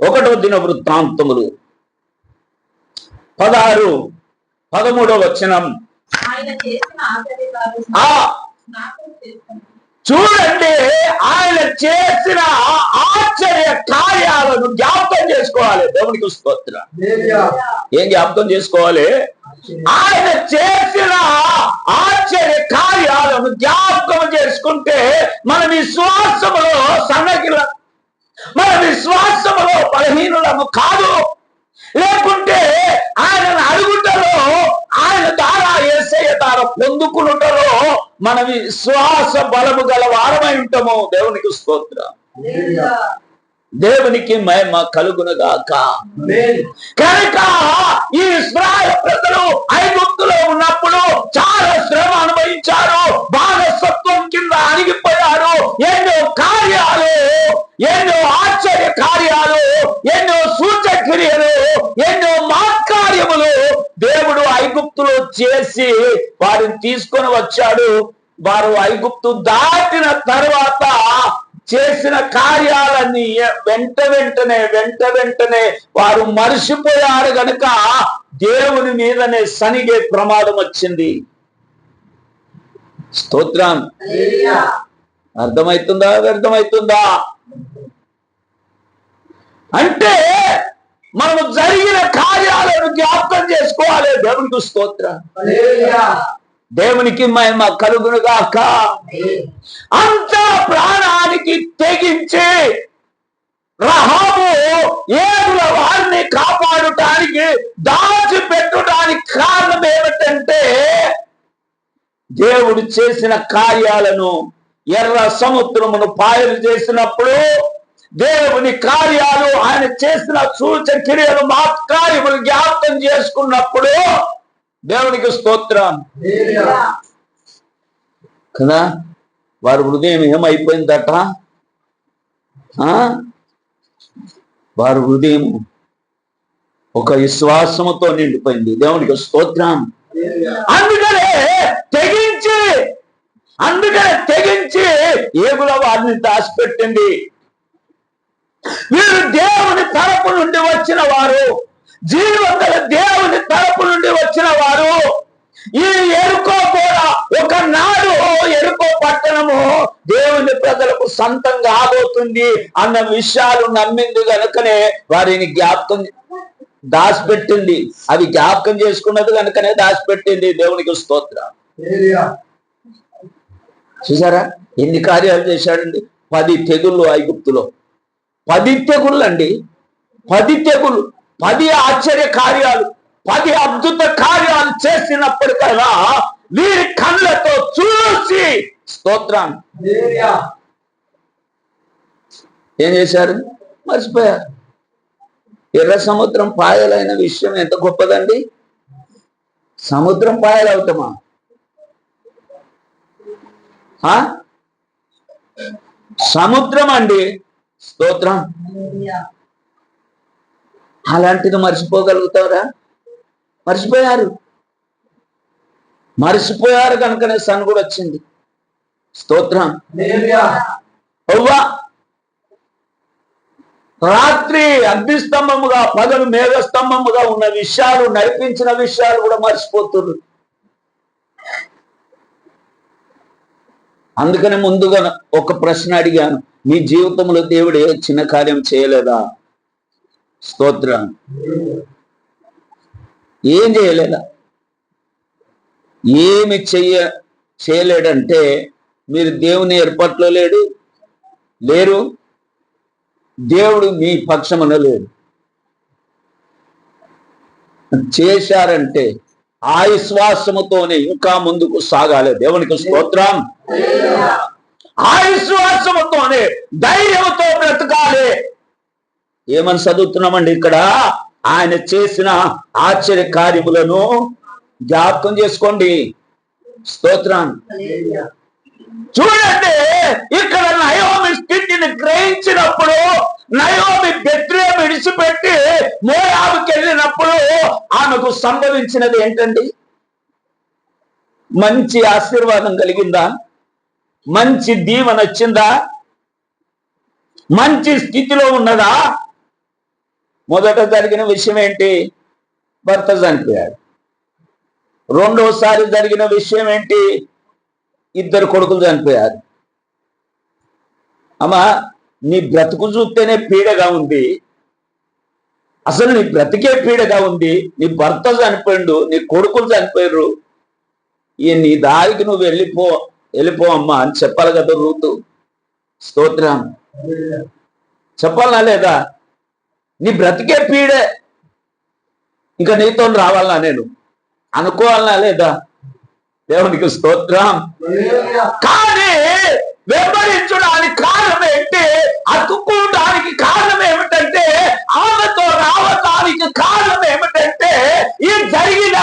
ఒకటో దిన వృత్తాంతములు. పదహారు పదమూడవ వచనం. చూడండి ఆయన చేసిన ఆశ్చర్య కార్యాలను జ్ఞాపకం చేసుకోవాలి. దేవునికి స్తోత్రం. ఏం జ్ఞాపకం చేసుకోవాలి? ఆయన చేసిన ఆశ్చర్య కార్యాలను జ్ఞాపకం చేసుకుంటే మన విశ్వాసములో సన్నగిల మన విశ్వాసములో బలహీనులము కాదు. లేకుంటే ఆయనను అడుగుటలో ఆయన ద్వారా ఏసయ్య ద్వారా పొందుకునుటలో మన విశ్వాస బలము గల వారమై ఉంటాము. దేవునికి స్తోత్రం. దేవునికి మహిమ కలుగునుగాక. కనుక ఈ ఇస్రాయల్ ప్రజలు ఐగుప్తులో ఉన్నప్పుడు చేసి వారిని తీసుకొని వచ్చాడు. వారు ఐగుప్తు దాటిన తర్వాత చేసిన కార్యాలన్నీ వెంట వెంటనే వెంట వెంటనే వారు మరిచిపోయారు గనుక దేవుని మీదనే సనిగే ప్రమాదం వచ్చింది. స్తోత్రం. అర్థమవుతుందా వ్యర్థమవుతుందా అంటే మనము జరిగిన కార్యాలను జ్ఞాపకం చేసుకోవాలి. దేవునికి స్తోత్రం. దేవునికి మహిమ కలుగునుగాక అంత ప్రాణానికి తెగించి రహాబు ఏడుల వారిని కాపాడటానికి దాచిపెట్టడానికి కారణం ఏమిటంటే దేవుడు చేసిన కార్యాలను ఎర్ర సముద్రమును పాయలు చేసినప్పుడు దేవుని కార్యాలు ఆయన చేసిన సూచన క్రియలు మాత్కార్యములు జ్ఞాపకం చేసుకున్నప్పుడు దేవునికి స్తోత్రం. కదా? వారి హృదయం ఏమైపోయిందట? వారి హృదయం ఒక విశ్వాసముతో నిండిపోయింది. దేవునికి స్తోత్రం. అందుకనే తెగించి అందుకనే తెగించి ఏగుల వారిని దాచిపెట్టింది. వీరు దేవుని తరపు నుండి వచ్చిన వారు జీవంగల దేవుని తరపు నుండి వచ్చిన వారు ఈ ఎరుకో కూడా ఒక నాడు ఎరుకో పట్టణము దేవుని ప్రజలకు సొంతం కాబోతుంది అన్న విషయాలు నమ్మింది కనుకనే వారిని జ్ఞాపకం దాచిపెట్టింది. అవి జ్ఞాపకం చేసుకున్నది కనుకనే దాచిపెట్టింది. దేవునికి స్తోత్రం. చూసారా? ఎన్ని కార్యాలు చేశాడండి? పది తెగుళ్ళు ఐగుప్తులో. పది తెగుళ్ళు అండి పది తెగులు పది ఆశ్చర్య కార్యాలు పది అద్భుత కార్యాలు చేసినప్పటికైనా వీరి కళ్ళతో చూసి స్తోత్రాన్ని ఏం చేశారు? మర్చిపోయారు. ఎర్ర సముద్రం పాయలైన విషయం ఎంత గొప్పదండి? సముద్రం పాయలు అవుతామా? ఆ? సముద్రం అండి. స్తోత్రం. అలాంటిది మర్చిపోగలుగుతారా? మర్చిపోయారు. మర్చిపోయారు కనుకనే సన్ కూడా వచ్చింది. స్తోత్రం. అవ్వా. రాత్రి అగ్నిస్తంభముగా పగలు మేఘస్తంభముగా ఉన్న విషయాలు నడిపించిన విషయాలు కూడా మర్చిపోతున్నారు అందుకని ముందుగా ఒక ప్రశ్న అడిగాను. మీ జీవితంలో దేవుడు ఏ చిన్న కార్యం చేయలేదా? స్తోత్రం. ఏం చేయలేదా? ఏమి చెయ్య చేయలేడంటే మీరు దేవుని ఏర్పాట్లో లేడు లేరు. దేవుడు మీ పక్షమున లేడు. చేశారంటే ఆ విశ్వాసముతోనే ఇంకా ముందుకు సాగాలి. దేవునికి స్తోత్రం. ఆ విశ్వాసముతోనే ధైర్యంతో బ్రతకాలి. ఏమని చదువుతున్నామండి ఇక్కడ? ఆయన చేసిన ఆశ్చర్య కార్యములను జ్ఞాపకం చేసుకోండి. స్తోత్రం చూడండి ఇక్కడ నయోమి స్థితిని గ్రహించినప్పుడు నయోమి బెత్రేం విడిచిపెట్టి మోయాబుకి వెళ్ళినప్పుడు ఆమెకు సంభవించినది ఏంటండి? మంచి ఆశీర్వాదం కలిగిందా? మంచి దీవెన వచ్చిందా? మంచి స్థితిలో ఉన్నదా? మొదట జరిగిన విషయం ఏంటి? భర్త చనిపోయాడు. రెండోసారి జరిగిన విషయం ఏంటి? ఇద్దరు కొడుకులు చనిపోయారు. అమ్మా నీ బ్రతుకు చూస్తేనే పీడగా ఉంది. అసలు నీ బ్రతికే పీడగా ఉంది. నీ భర్త చనిపోయిండు నీ కొడుకులు చనిపోయారు ఈ నీ దారికి నువ్వు వెళ్ళిపో. వెళ్ళిపో అమ్మా అని చెప్పాలి కదా రూతు. స్తోత్రం. చెప్పాలనా లేదా? నీ బ్రతికే పీడే. ఇంకా నీతో రావాలనా నేను? అనుకోవాలనా లేదా? దేవునికి స్తోత్రం. కానీ వెంబడించడానికి కారణం ఏంటి? అతుక్కోవడానికి కారణం ఏమిటంటే ఆమెతో రావడానికి కారణం ఏమిటి ఈ జరిగిన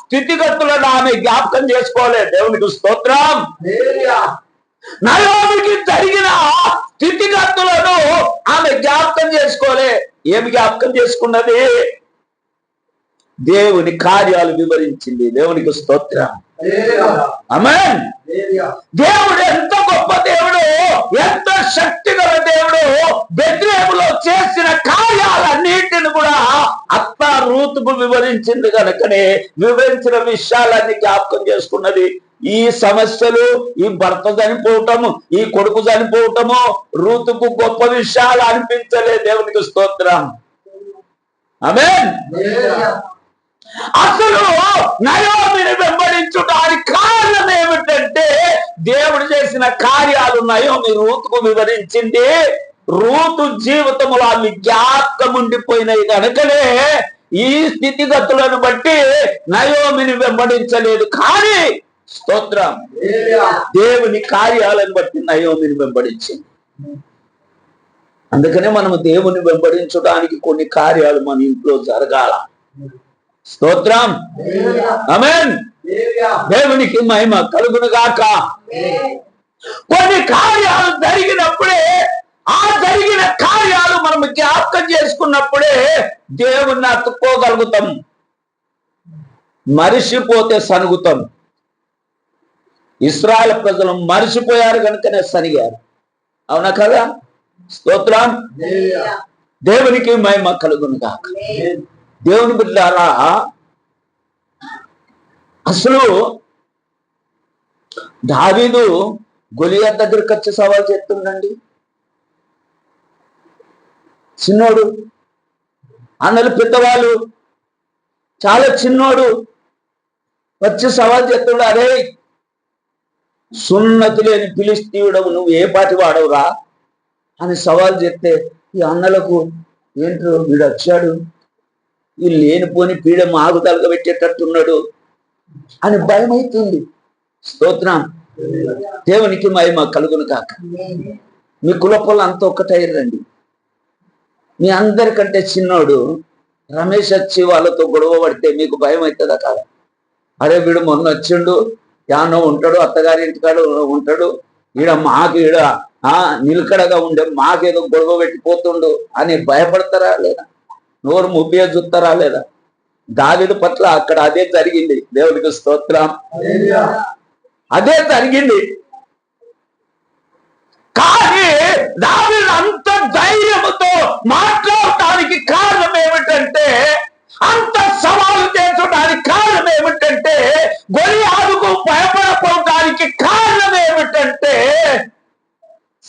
స్థితిగతులను ఆమె జ్ఞాపకం చేసుకోలేదు దేవునికి స్తోత్రం. నయోమికి జరిగిన స్థితిగతులను ఆమె జ్ఞాపకం చేసుకోలే ఏమి జ్ఞాపకం చేసుకున్నది? దేవుని కార్యాలు వివరించింది. దేవునికి స్తోత్రం. అమెన్ దేవుడు ఎంత గొప్ప దేవుడు ఎంత శక్తి గల దేవుడు బెద్రేములో చేసిన కార్యాలన్నింటిని కూడా అత్త రూతుకు వివరించింది కనుకనే వివరించిన విషయాలన్నీ జ్ఞాపకం చేసుకున్నది. ఈ సమస్యలు ఈ భర్త చనిపోవటము ఈ కొడుకు చనిపోవటము రూతుకు గొప్ప విషయాలు అనిపించలే దేవునికి స్తోత్రం. ఆమేన్ అసలు నయోమిని వెంబడించడానికి కారణం ఏమిటంటే దేవుడు చేసిన కార్యాలు నయోమి రూతుకు వివరించింది. రూతు జీవితంలో అవి జ్ఞాపకం ఉండిపోయినాయి కనుకనే ఈ స్థితిగతులను బట్టి నయోమిని వెంబడించలేదు. కానీ స్తోత్రం దేవుని కార్యాలను బట్టి నయోమిని వెంబడించింది. అందుకనే మనము దేవుని వెంబడించడానికి కొన్ని కార్యాలు మన ఇంట్లో జరగాల. స్తోత్రం. అమెన్ దేవునికి మహిమ కలుగును గాక కొన్ని కార్యాలు జరిగినప్పుడే ఆ జరిగిన కార్యాలు మనం జ్ఞాపకం చేసుకున్నప్పుడే దేవుణ్ణి అతుక్కోగలుగుతాం మరిసిపోతే సనుగుతాం. ఇస్రాయల్ ప్రజలు మరిసిపోయారు కనుకనే సనిగారు. అవునా కదా? స్తోత్రం. దేవునికి మహిమ కలుగును గాక దేవుని బిడ్డారా అసలు దావీదు గొలియా దగ్గరికి వచ్చి సవాల్ చేస్తుండండి. చిన్నోడు అన్నలు పెద్దవాళ్ళు చాలా చిన్నోడు వచ్చి సవాల్ చేస్తుండు అరే సున్నతి లేని పిలిస్తీయుడవు నువ్వు ఏ పాటి వాడవురా? అని సవాల్ చేస్తే ఈ అన్నలకు ఏంటో వీడు వచ్చాడు. ఈ లేనిపోని పీడ మాకు తలగబెట్టేటట్టున్నాడు అని భయం అవుతుంది స్తోత్రం. దేవునికి మహిమ కలుగును కాక మీ కులపొలు అంత ఒక్కటయ్యారండి మీ అందరికంటే చిన్నోడు రమేష్ వచ్చి వాళ్ళతో గొడవ పడితే మీకు భయం అవుతుందా కాదా? అరే వీడు మొన్న వచ్చిండు యానో ఉంటాడు అత్తగారి ఇంటికాడ ఉంటాడు ఈడ మాకు ఈడ ఆ నిలకడగా ఉండే మాకేదో గొడవ పెట్టిపోతుండు అని భయపడతారా లేదా? నోరు ముబ్బే చూస్తారా లేదా? దావిడి పట్ల అక్కడ అదే జరిగింది. దేవుడికి స్తోత్రం. అదే జరిగింది. కానీ దావిదు అంత ధైర్యముతో మాట్లాడటానికి కారణం ఏమిటంటే అంత సవాలు చేసడానికి కారణం ఏమిటంటే గొలియాదుకు భయపడపోవడానికి కారణం ఏమిటంటే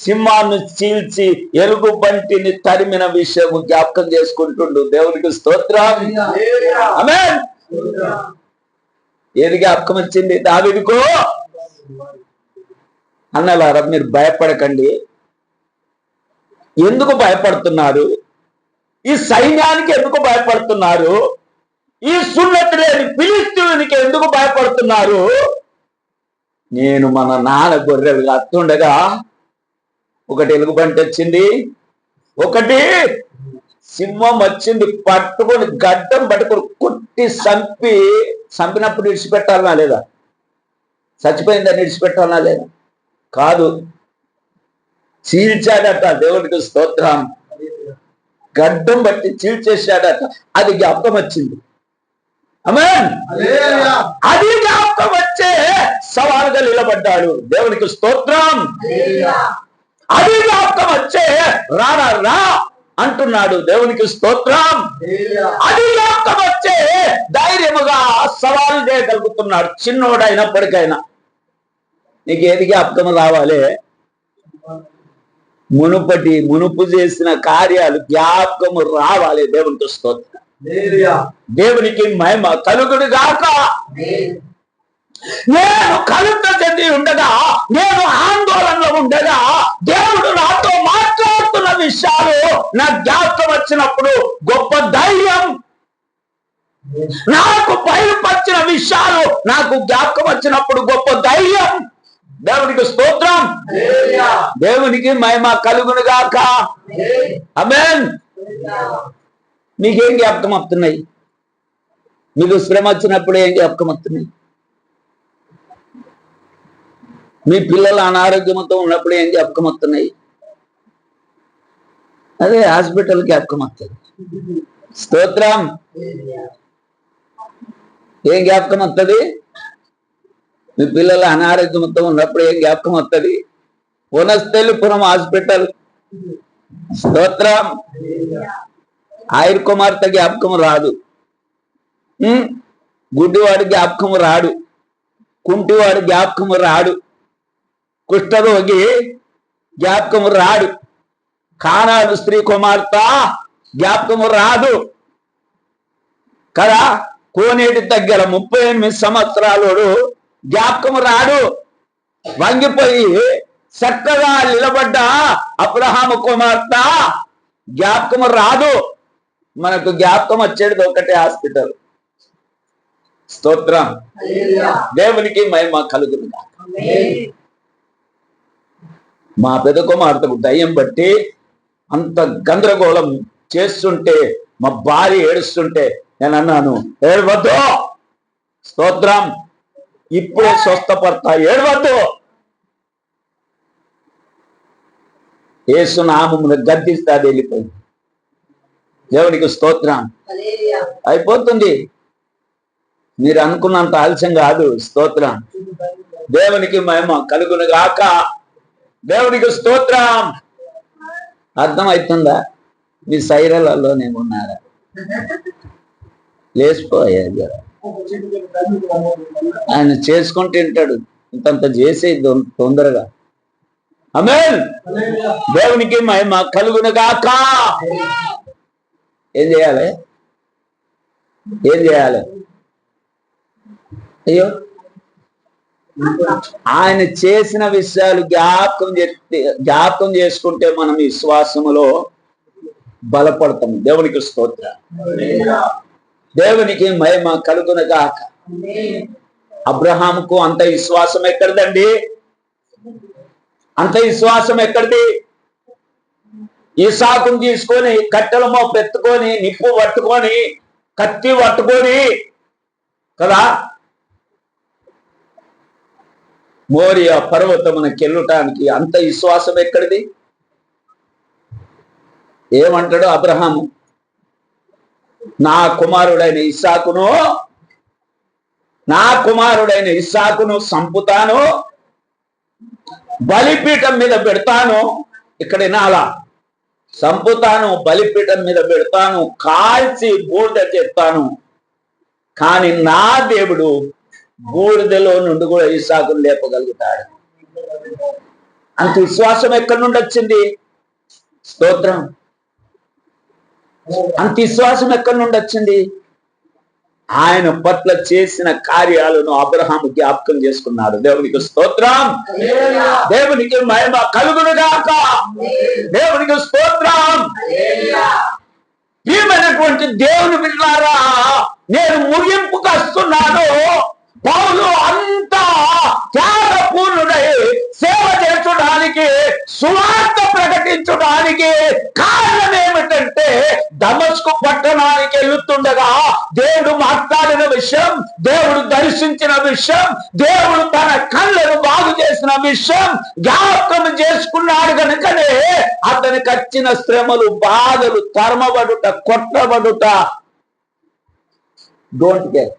సింహాన్ని చీల్చి ఎలుగు బంటిని తరిమిన విషయం జ్ఞాపకం చేసుకుంటుండు. దేవునికి స్తోత్రం. ఏది జ్ఞాపకం వచ్చింది? దావిదికో? అన్నలారా మీరు భయపడకండి. ఎందుకు భయపడుతున్నారు? ఈ సైన్యానికి ఎందుకు భయపడుతున్నారు? ఈ సున్నతి లేని ఎందుకు భయపడుతున్నారు? నేను మన నాన్న గొర్రెలు కత్తుండగా ఒకటి ఎలుగుబంటి వచ్చింది ఒకటి సింహం వచ్చింది. పట్టుకొని గడ్డం పట్టుకొని కుట్టి చంపి చంపినప్పుడు విడిచిపెట్టాలనా లేదా? చచ్చిపోయిందని విడిచిపెట్టాలనా లేదా? కాదు. చీల్చాడట దేవుడికి స్తోత్రం. గడ్డం బట్టి చీల్చేశాడట. అది జ్ఞాపకం వచ్చింది. అది జ్ఞాపకం వచ్చే సవాలుగా నిలబడ్డాడు. దేవునికి స్తోత్రం. అది జ్ఞాపకం వచ్చే రారా రా అంటున్నాడు దేవునికి స్తోత్రం. అది జ్ఞాపకం వచ్చే ధైర్యముగా సవాలు చేయగలుగుతున్నాడు చిన్నోడు అయినప్పటికైనా నీకు ఏది జ్ఞాపకం రావాలి? మునుపటి మునుపు చేసిన కార్యాలు జ్ఞాపకము రావాలి దేవునికి స్తోత్రం. దేవునికి మహిమ కలుగుడు గాక నేను కలుత చెంది ఉండగా నేను నా జ్ఞాపకం వచ్చినప్పుడు గొప్ప ధైర్యం. నాకు బయలుపరిచిన విషయాలు నాకు జ్ఞాపకం వచ్చినప్పుడు గొప్ప ధైర్యం. దేవునికి స్తోత్రం. దేవునికి మహిమ కలుగును గాక. అమెన్ మీకేం జ్ఞాపకం అవుతున్నాయి మీకు శ్రమ వచ్చినప్పుడు ఏం జ్ఞాపకం అవుతున్నాయి మీ పిల్లలు అనారోగ్యంతో ఉన్నప్పుడు ఏం జ్ఞాపకం వస్తున్నాయి? అదే హాస్పిటల్ జ్ఞాపకం వస్తుంది. స్తోత్రం. ఏం జ్ఞాపకం వస్తుంది? మీ పిల్లలు అనారోగ్యంతో ఉన్నప్పుడు ఏం జ్ఞాపకం వస్తుంది? పునస్తెల్లిపురం హాస్పిటల్ స్తోత్రం. ఆయుర్ కుమార్తె జ్ఞాపకం రాదు. ఉం? గుడ్డివాడి జ్ఞాపకం రాడు. కుంటివాడు జ్ఞాపకం రాడు. కుష్ఠరోగి జ్ఞాపకం రాడు. కానాడు స్త్రీ కుమార్తె జ్ఞాపకం రాదు. కదా? కోనేటి దగ్గర ముప్పై ఎనిమిది సంవత్సరాలు జ్ఞాపకం రాడు. వంగిపోయి చక్కగా నిలబడ్డ అబ్రహాము కుమార్తె జ్ఞాపకం రాదు. మనకు జ్ఞాపకం వచ్చేది ఒకటే హాస్పిటల్. స్తోత్రం. దేవునికి మహిమ కలుగును మా పెద్ద కుమార్తెకు దయ్యం బట్టి అంత గందరగోళం చేస్తుంటే మా భార్య ఏడుస్తుంటే నేను అన్నాను ఏడవద్దు స్తోత్రం ఇప్పుడే స్వస్థపడతా ఏడవద్దు. యేసు నామమును గద్దిస్తే అది వెళ్ళిపోయింది. దేవునికి స్తోత్రం. అయిపోతుంది. మీరు అనుకున్నంత ఆలస్యం కాదు స్తోత్రం. దేవునికి మహిమ కలుగును గాక దేవునికి స్తోత్రం. అర్థమవుతుందా మీ సైరలలో ఉన్నారా లేచిపోయారు కదా ఆయన చేసుకుంటూ తింటాడు. ఇంతంత చేసే తొందరగా. అమేన్ దేవునికి మహిమ కలుగునగాక! ఏం చేయాలి? ఏం చేయాలి? అయ్యో! ఆయన చేసిన విషయాలు జ్ఞాపకం చేస్తే జ్ఞాపకం చేసుకుంటే మనం విశ్వాసములో బలపడతాం. దేవునికి స్తోత్ర. దేవునికి మహిమ కలుగున గాక. అబ్రహాంకు అంత విశ్వాసం ఎక్కడిదండి? అంత విశ్వాసం ఎక్కడిది? ఈసాకును తీసుకొని కట్టెలమో పెట్టుకొని నిప్పు పట్టుకొని కత్తి పట్టుకొని కదా? మోరియా పర్వతమునకి వెళ్ళటానికి అంత విశ్వాసం ఎక్కడిది? ఏమంటాడు అబ్రహాము? నా కుమారుడైన ఇస్సాకును నా కుమారుడైన ఇస్సాకును సంపుతాను బలిపీఠం మీద పెడతాను. ఇక్కడ వినాలా సంపుతాను బలిపీఠం మీద పెడతాను కాల్చి బూడిద చెప్తాను కానీ నా దేవుడు బూడిదలో నుండి కూడా ఇసాకును లేపగలుగుతాడు. అంత విశ్వాసం ఎక్కడి నుండి వచ్చింది? స్తోత్రం. అంత విశ్వాసం ఎక్కడి నుండి వచ్చింది? ఆయన పట్ల చేసిన కార్యాలను అబ్రహాం జ్ఞాపకం చేసుకున్నాడు. దేవునికి స్తోత్రం. దేవునికి మహిమ కలుగునుగాక. దేవునికి స్తోత్రం. ప్రియమైనటువంటి దేవుని బిడ్డారా నేను ముగింపుకు వస్తున్నాను. పౌలు అంతా త్యాగపూర్ణుడై సేవ చేర్చడానికి సువార్త ప్రకటించడానికి కారణం ఏమిటంటే దమస్కు పట్టణానికి వెళ్తుండగా దేవుడు మాట్లాడిన విషయం దేవుడు దర్శించిన విషయం దేవుడు తన కళ్ళను బాగు చేసిన విషయం జ్ఞాపకం చేసుకున్నాడు కనుకనే అతనికి వచ్చిన శ్రమలు బాధలు తరమబడుట కొట్టబడుట. డోంట్ కేర్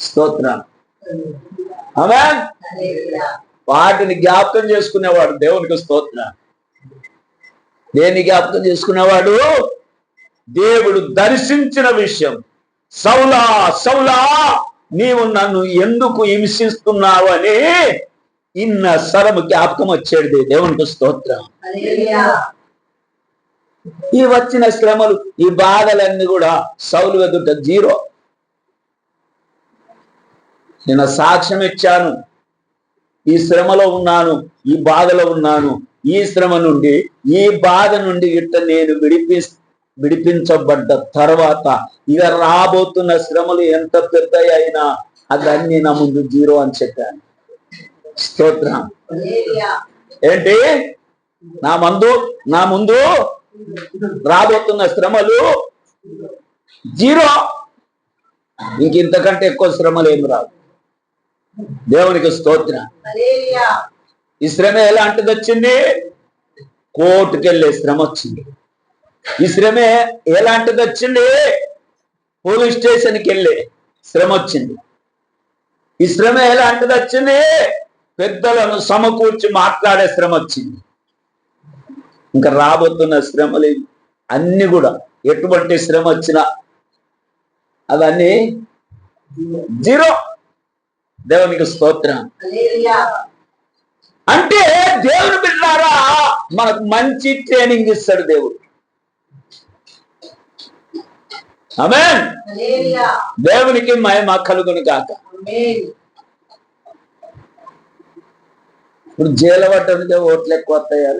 స్తోత్రం. వాటిని జ్ఞాపకం చేసుకునేవాడు దేవునికి స్తోత్రం. దేని జ్ఞాపకం చేసుకునేవాడు? దేవుడు దర్శించిన విషయం. సౌలా సౌలా నీవు నన్ను ఎందుకు హింసిస్తున్నావు అని ఇన్న సరము జ్ఞాపకం వచ్చేది దేవునికి స్తోత్రం. ఈ వచ్చిన శ్రమలు ఈ బాధలన్నీ కూడా సౌలు ఎదుట జీరో. నిన్న సాక్ష్యం ఇచ్చాను. ఈ శ్రమలో ఉన్నాను ఈ బాధలో ఉన్నాను. ఈ శ్రమ నుండి ఈ బాధ నుండి ఇట్ట నేను విడిపి విడిపించబడ్డ తర్వాత ఇక రాబోతున్న శ్రమలు ఎంత పెద్ద అయినా అదన్నీ నా ముందు జీరో అని చెప్పాను. స్తోత్రం. ఏంటి? నా మందు నా ముందు రాబోతున్న శ్రమలు జీరో. ఇంక ఇంతకంటే ఎక్కువ శ్రమలు ఏమి రావు. దేవునికి స్తోత్రం. ఈ శ్రమ ఎలాంటిది వచ్చింది? కోర్టుకి వెళ్ళే శ్రమ వచ్చింది. ఈ శ్రమ ఎలాంటిది వచ్చింది? పోలీస్ స్టేషన్కి వెళ్ళే శ్రమ వచ్చింది. ఈ శ్రమ ఎలాంటిది వచ్చింది? పెద్దలను సమకూర్చి మాట్లాడే శ్రమ వచ్చింది. ఇంకా రాబోతున్న శ్రమలు. అన్ని కూడా ఎటువంటి శ్రమ వచ్చినా అవన్నీ జీరో. దేవునికి స్తోత్రం. అంటే దేవుని బిడ్డారా మనకు మంచి ట్రైనింగ్ ఇస్తాడు దేవుడు. హల్లెలూయా దేవునికి మహిమ కలుగును కాక ఇప్పుడు జైలు పట్టడానికి ఓట్లు ఎక్కువ వస్తాయా.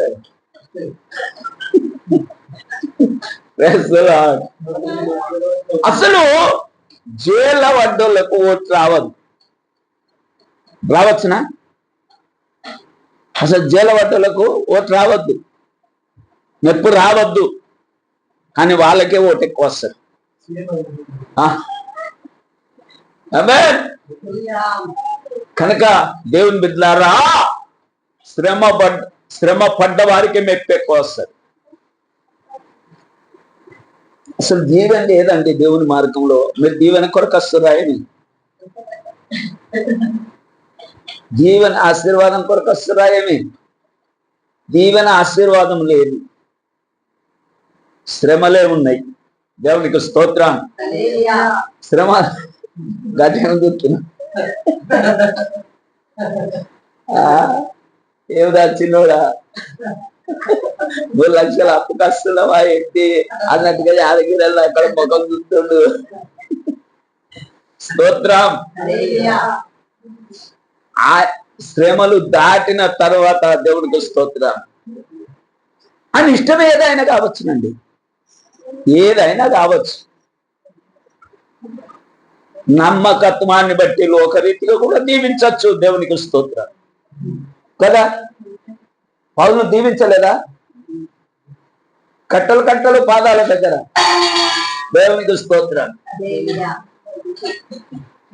అసలు జైల వడ్డోళ్ళకు ఓట్లు రావద్దు. రావచ్చునా? అసలు జీలవడ్డలకు ఓటు రావద్దు. నొప్పి రావద్దు. కానీ వాళ్ళకే ఓటు ఎక్కువ వస్తుంది. కనుక దేవుని బిడ్డలారా శ్రమ పడ్ శ్రమ పడ్డ వారికి మెప్పు ఎక్కువ వస్తుంది. అసలు దీవెన లేదండి దేవుని మార్గంలో? మీరు దీవెన కొరకు వస్తుందా దీవెన ఆశీర్వాదం కొరకు వస్తురా ఏమి? దీవెన ఆశీర్వాదం లేదు. శ్రమలే ఉన్నాయి. దేవునికి స్తోత్రం. శ్రమ గట్టిగా దొరికిన ఏమిదా చిన్నోడా. మూడు లక్షల అప్పు కస్తున్నావా ఏంటి? అన్నట్టుగా యాదగిరి అక్కడ ముఖం చూస్తుండు స్తోత్రం. ఆ శ్రమలు దాటిన తర్వాత దేవుడికి స్తోత్రం అని ఇష్టం ఏదైనా కావచ్చునండి. ఏదైనా కావచ్చు. నమ్మకత్వాన్ని బట్టి లోకరీతిగా కూడా దీవించవచ్చు దేవునికి స్తోత్రం కదా? పౌరులు దీవించలేదా? కట్టలు కట్టలు పాదాల దగ్గర. దేవునికి స్తోత్రం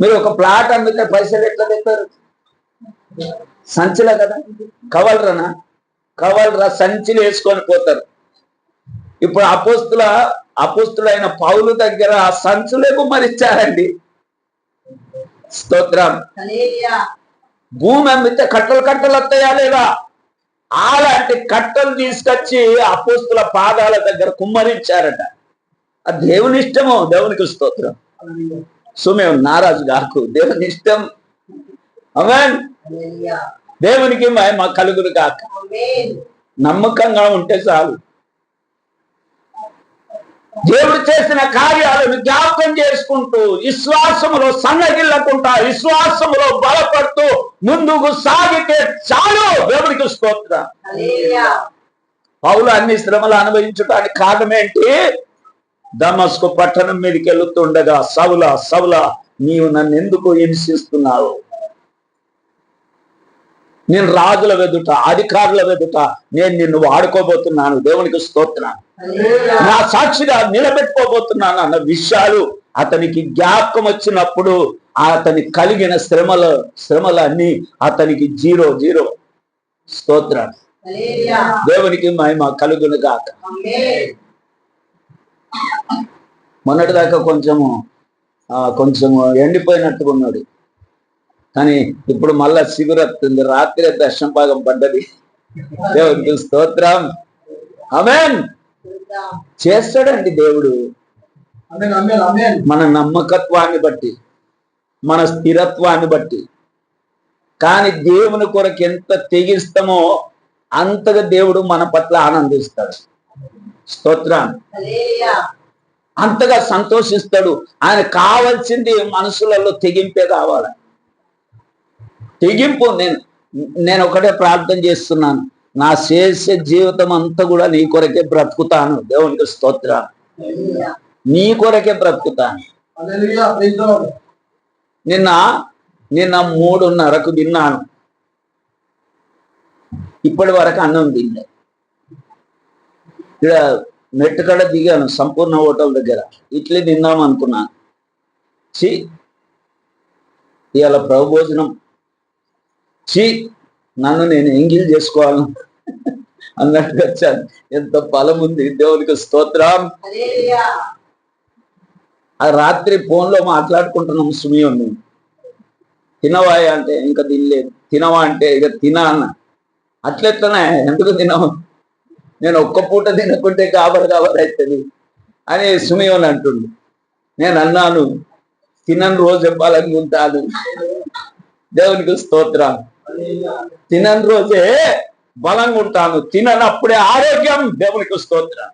మీరు ఒక ప్లాట్ అమ్మితే పైసలు ఎట్లా తెస్తారు? సంచిలో కదా? కవలరనా? కవలరా సంచిలు వేసుకొని పోతారు. ఇప్పుడు అపోస్తుల అపోస్తులైన పౌలు దగ్గర ఆ సంచులే కుమ్మరిచ్చారండి స్తోత్రం. భూమి అమ్మితే కట్టలు కట్టలు వస్తాయా లేదా? అలాంటి కట్టలు తీసుకొచ్చి అపోస్తుల పాదాల దగ్గర కుమ్మరించారట. ఆ దేవుని ఇష్టము? దేవునికి స్తోత్రం. సుమే నారాజు గాకు దేవుని ఇష్టం. హల్లెలూయా దేవునికి మహిమ కలుగును కాక నమ్మకంగా ఉంటే చాలు. దేవుడు చేసిన కార్యాలను జ్ఞాపకం చేసుకుంటూ విశ్వాసములో సన్నగిల్లకుంటా విశ్వాసములో బలపడుతూ ముందుకు సాగితే చాలు. దేవుడికి స్తోత్రం. పౌలు అన్ని శ్రమలు అనుభవించడానికి కారణమేంటి దమస్కు పట్టణం మీదకి వెళుతుండగా సౌల సౌల నీవు నన్ను ఎందుకు హింసిస్తున్నావు? నేను రాజుల వెదుట అధికారుల వెదుట నేను నిన్ను వాడుకోబోతున్నాను దేవునికి స్తోత్రం హల్లెలూయా. నా సాక్షిగా నిలబెట్టుకోబోతున్నాను అన్న విషయాలు అతనికి జ్ఞాపకం వచ్చినప్పుడు అతని కలిగిన శ్రమల శ్రమలన్నీ అతనికి జీరో జీరో. స్తోత్రం హల్లెలూయా. దేవునికి మహిమ కలుగును గాక. ఆమేన్. మొన్నటిదాకా కొంచెము ఆ, కొంచెము ఎండిపోయినట్టుగా ఉన్నాడు. కానీ ఇప్పుడు మళ్ళా సిగురత్తుంది రాత్రి దర్శనం భాగం పడ్డది. దేవునికి స్తోత్రం. అమెన్ చేస్తాడండి దేవుడు. మన నమ్మకత్వాన్ని బట్టి మన స్థిరత్వాన్ని బట్టి. కానీ దేవుని కొరకు ఎంత తెగిస్తామో అంతగా దేవుడు మన పట్ల ఆనందిస్తాడు. స్తోత్రం. అంతగా సంతోషిస్తాడు. ఆయన కావాల్సింది మనసులలో తెగింపే కావాలి. తెగింపు నేను నేను ఒకటే ప్రార్థన చేస్తున్నాను. నా చేసే జీవితం అంతా కూడా నీ కొరకే బ్రతుకుతాను. దేవునికి స్తోత్రం నీ కొరకే బ్రతుకుతాను. నిన్న నిన్న మూడున్నరకు తిన్నాను ఇప్పటి వరకు అన్నం తినలే ఇక్కడ మెట్టుకడ దిగాను సంపూర్ణ హోటల్ దగ్గర. ఇట్లే తిందాం అనుకున్నాను చి ఇవాళ ప్రభుభోజనం చి నన్ను నేను ఎంగిల్ చేసుకోవాలి. అన్నట్టు వచ్చాను. ఎంత బలం ఉంది. దేవునికి స్తోత్రం. ఆ రాత్రి ఫోన్లో మాట్లాడుకుంటున్నాం సుమియం నేను. తినవాయ అంటే ఇంకా తినలేదు. తినవా అంటే ఇక తినా అన్న. అట్లెట్లనే ఎందుకు తినవు? నేను ఒక్క పూట తినకుంటే కాబర్ కాబర్ అవుతుంది అని సుమియోన్ అంటుండు. నేను అన్నాను తినని రోజు ఉంటాను దేవునికి స్తోత్రం. తినని రోజే బలంగా ఉంటాను. తిననప్పుడే ఆరోగ్యం దేవునికి స్తోత్రం.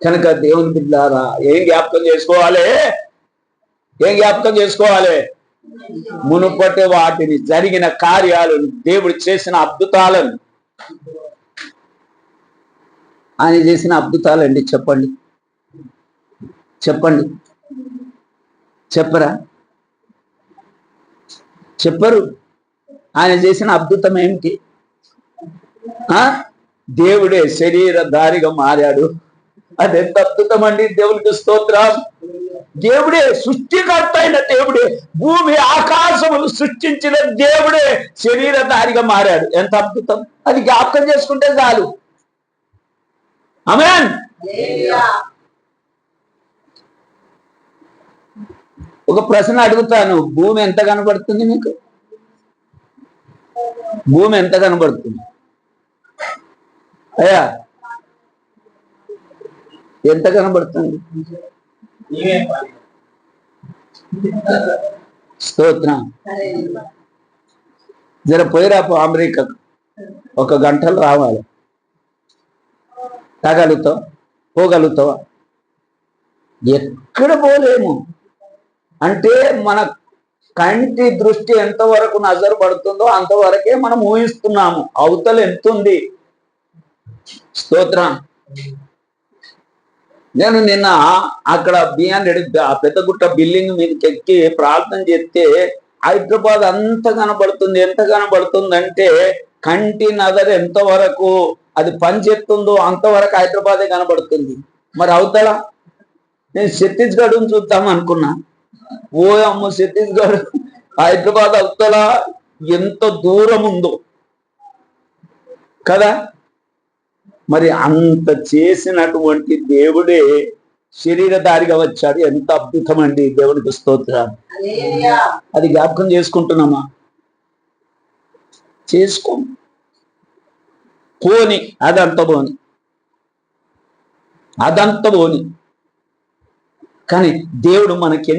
కనుక దేవుని బిడ్డారా ఏం జ్ఞాపకం చేసుకోవాలి? ఏం జ్ఞాపకం చేసుకోవాలి? మునుపటి వాటిని జరిగిన కార్యాలను దేవుడు చేసిన అద్భుతాలను. ఆయన చేసిన అద్భుతాలండి చెప్పండి. చెప్పండి. చెప్పరా? చెప్పరు. ఆయన చేసిన అద్భుతం ఏమిటి? ఆ? దేవుడే శరీరధారిగా మారాడు. అది ఎంత అద్భుతం అండి దేవునికి స్తోత్రం. దేవుడే సృష్టికర్త అయిన దేవుడే భూమి ఆకాశములు సృష్టించిన దేవుడే శరీరధారిగా మారాడు. ఎంత అద్భుతం. అది జ్ఞాపకం చేసుకుంటే చాలు. అమెన్ ఒక ప్రశ్న అడుగుతాను. భూమి ఎంత కనబడుతుంది మీకు? భూమి ఎంత కనబడుతుంది? అయ్యా ఎంత కనబడుతుంది? నీవే స్తోత్రం. జర పోయిరాపు అమెరికాకు ఒక గంటలు రావాలి. తాగలుగుతావు? పోగలుగుతావా? ఎక్కడ పోలేము. అంటే మన కంటి దృష్టి ఎంతవరకు నజర్ పడుతుందో అంతవరకే మనం ఊహిస్తున్నాము. అవతల ఎంతుంది? స్తోత్రం. నేను నిన్న అక్కడ బియ్యాన్ని ఆ పెద్దగుట్ట బిల్డింగ్ మీదకి ఎక్కి ప్రార్థన చేస్తే హైదరాబాద్ అంత కనబడుతుంది ఎంత కనబడుతుంది అంటే కంటి నజర్ ఎంత వరకు అది పనిచేస్తుందో అంతవరకు హైదరాబాదే కనబడుతుంది. మరి అవతల? నేను ఛత్తీస్గఢ్ చూద్దాం అనుకున్నా. ఓ అమ్మ ఛత్తీస్గఢ్ హైదరాబాద్ అవతల ఎంత దూరం ఉందో కదా? మరి అంత చేసినటువంటి దేవుడే శరీరధారిగా వచ్చాడు. ఎంత అద్భుతం అండి దేవునికి స్తోత్రం హల్లెలూయా. అది జ్ఞాపకం చేసుకుంటున్నామా? చేసుకో. పోని అదంత పోని. అదంత పోని. కానీ దేవుడు మనకి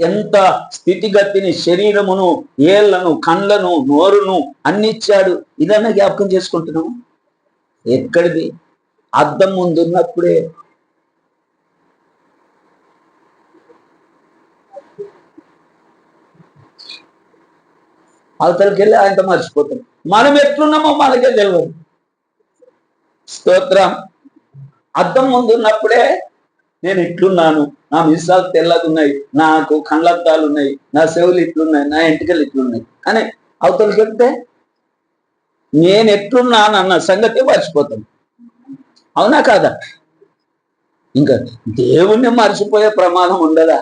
ఎంత స్థితిగతిని శరీరమును ఏళ్ళను కండ్లను నోరును అన్నిచ్చాడు. ఇదన్నా జ్ఞాపకం చేసుకుంటున్నాము ఎక్కడిది? అద్దం ముందు ఉన్నప్పుడే అవతలకి వెళ్ళి ఆయనతో మర్చిపోతాం. మనం ఎట్లున్నామో మనకే తెలియదు స్తోత్రం. అద్దం ముందు ఉన్నప్పుడే నేను ఇట్లున్నాను నా మిసాలు తెల్లగున్నాయి నాకు కళ్ళద్దాలు ఉన్నాయి నా చెవులు ఇట్లున్నాయి నా ఎంటికలు ఇట్లున్నాయి. అని అవతలకి వెళ్తే నేను ఎట్లున్నాను అన్న సంగతి మర్చిపోతాను అవునా కాదా? ఇంకా దేవుణ్ణి మర్చిపోయే ప్రమాదం ఉండదా?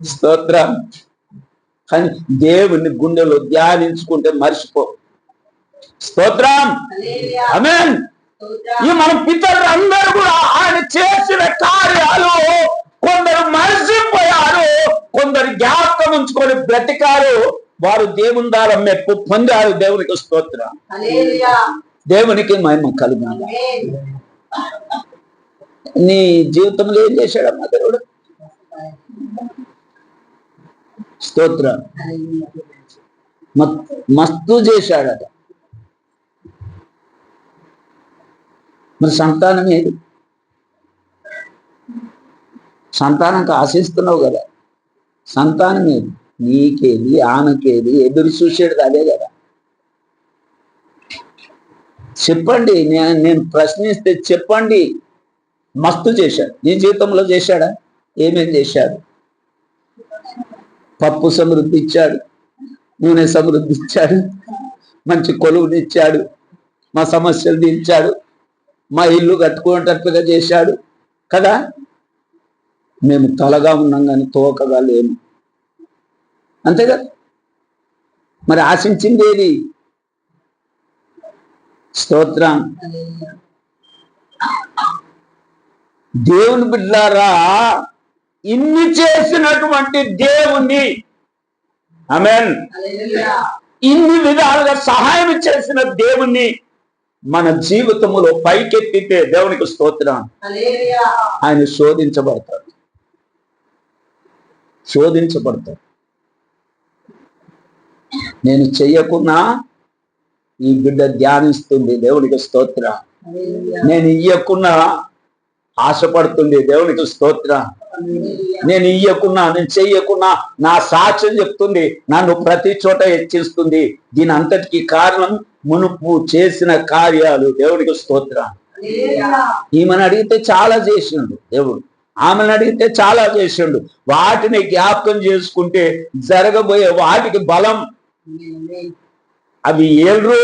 స్తోత్రం. కానీ దేవుని గుండెలో ధ్యానించుకుంటే మర్చిపో. స్తోత్రం. స్తోత్రం ఈ మన పితరులు అందరూ కూడా ఆయన చేసిన కార్యాలు కొందరు మర్చిపోయారు కొందరు జ్ఞాపకం ఉంచుకొని బ్రతికారు. వారు దేవుని ద్వారా మెప్పు పొందారు. దేవునికి స్తోత్రం. దేవునికి మహిమ కలుగును ఆమేన్ నీ జీవితంలో ఏం చేశాడమ్మా దేవుడు? స్తోత్రం. మస్తు చేశాడట. మరి సంతానం ఏది? సంతానంకి ఆశిస్తున్నావు కదా. సంతానం ఏది? నీకేది ఆమెకేది ఎదురు చూసేది అదే కదా. చెప్పండి నేను నేను ప్రశ్నిస్తే చెప్పండి. మస్తు చేశాడు. నీ జీవితంలో చేశాడా? ఏమేం చేశాడు? పప్పు సమృద్ధి ఇచ్చాడు నూనె సమృద్ధి ఇచ్చాడు మంచి కొలువునిచ్చాడు. మా సమస్యలు తీర్చాడు. మా ఇల్లు కట్టుకునేటట్టుగా చేశాడు. కదా? మేము తలగా ఉన్నాం కానీ తోకగా లేము. అంతే కదా? మరి ఆశించింది ఏది? స్తోత్రం. దేవుని బిడ్డారా ఇన్ని చేసినటువంటి దేవుణ్ణి. ఆమెన్. ఇన్ని విధాలుగా సహాయం చేసిన దేవుణ్ణి. మన జీవితములో పైకెత్తితే దేవునికి స్తోత్రం ఆయన శోధించబడతాడు. శోధించబడతాడు. నేను చెయ్యకున్నా ఈ బిడ్డ ధ్యానిస్తుంది దేవునికి స్తోత్రం నేను ఇయ్యకున్నా ఆశపడుతుంది దేవునికి స్తోత్రం నేను ఇయ్యకున్నా నేను చెయ్యకున్నా నా సాక్ష్యం చెప్తుంది నన్ను ప్రతి చోట హెచ్చిస్తుంది. దీని అంతటికి కారణం మునుపు చేసిన కార్యాలు దేవునికి స్తోత్రం ఈమెను అడిగితే చాలా చేసిండు దేవుడు. ఆమెను అడిగితే చాలా చేసిండు. వాటిని జ్ఞాపకం చేసుకుంటే జరగబోయే వాటికి బలం. అవి ఏళ్ళు.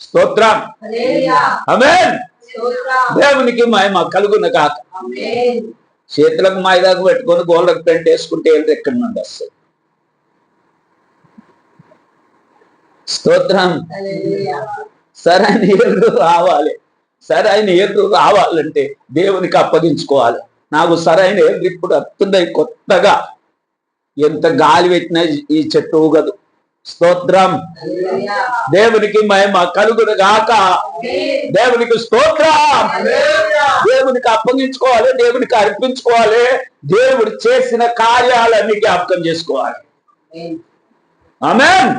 స్తోత్రం. స్తోత్రం. దేవునికి మహిమ కలుగున కాక చేతులకు మైదాకు పెట్టుకొని గోళ్ళకు పెంట వేసుకుంటే ఏళ్ళు ఎక్కడి నుండి వస్తాయి? స్తోత్రం. సరైన ఏళ్ళు రావాలి. సరైన ఏళ్ళు రావాలంటే దేవునికి అప్పగించుకోవాలి. నాకు సరైన ఏళ్ళు ఇప్పుడు వస్తున్నాయి కొత్తగా. ఎంత గాలి పెట్టినా ఈ చెట్టు ఊగదు. స్తోత్రం. దేవునికి మహిమ కలుగును గాక. దేవునికి స్తోత్రం. దేవునికి అప్పగించుకోవాలి దేవునికి అర్పించుకోవాలి. దేవుడు చేసిన కార్యాలన్నీ జ్ఞాపకం చేసుకోవాలి. ఆమెన్